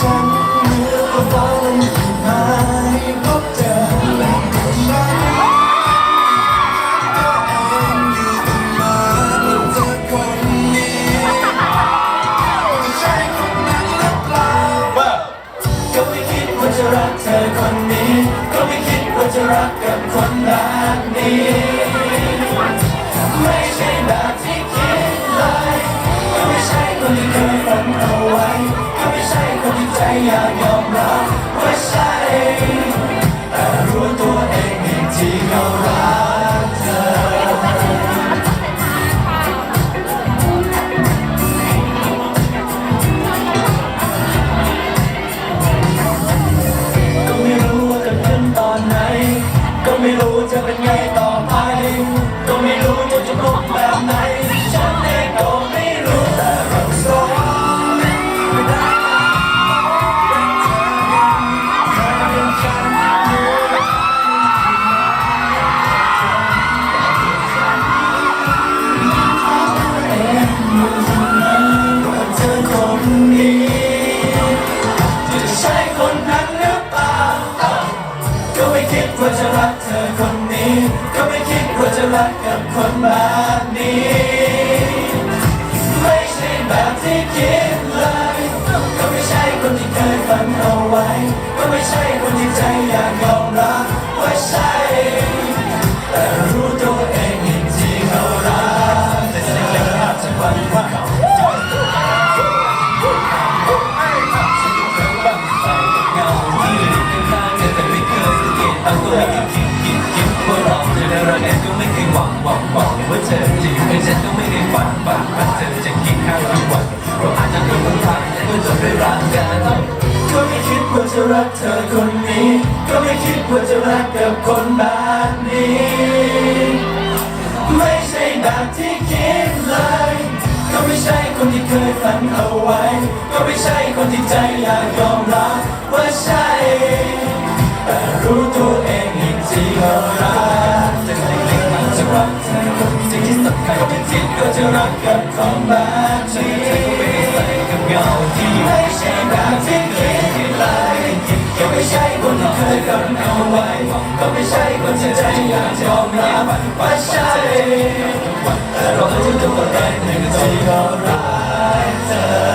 ฉันเมือก็ฟ้านมีมาให้พบเจอและตัวฉันตัเองอยู่ตั้มาเพื่เจอคนนี้จะใช่คนนั้นหรือเปล่าก็ไม่คิดว่าจะรักเธอคนนี้ ก็ไม่คิดว่าจะรักกับคนแบบนี้ อคนนี้ ก็ไม่คิดว่าจะรักกับคนแบบนี้ ไม่ใช่แบบที่คิดเลย ก็ไม่ใช่คนที่เคยฝันเอาไว้ ก็ไม่ใช่คนที่ หวังหวังหวังว่าเธอจะอยู่กับฉันก็ไม่ได้ฝันฝันว่าเธอจะคิดข้างทุกวันเราอาจจะต้องทางแต่ก็จะไปรักกันก็ไม่คิดว่าจะรักเธอคนนี้ ก็ไม่คิดว่าจะรักกับคนแบบนี้ ไม่ใช่แบบที่คิดเลย ก็ไม่ใช่คนที่เคยฝันเอาไว้ ก็ไม่ใช่คนที่ใจอยากยอมรับว่าใช่ แต่รู้ตัวเองจริงๆว่า ที่ที่สุดใครไม่คิดก็จะรักกับคนแบบนี้เธอก็ไม่ได้ใส่กับเงาที่ไม่ใช่แบบที่เคยคิดเลยก็ไม่ใช่คนที่เคยกันเอาไว้ก็ไม่ใช่คนที่ใจอยากยอมรับว่าใช่แต่เรารู้ตัวเองจริงๆว่ารักเธอ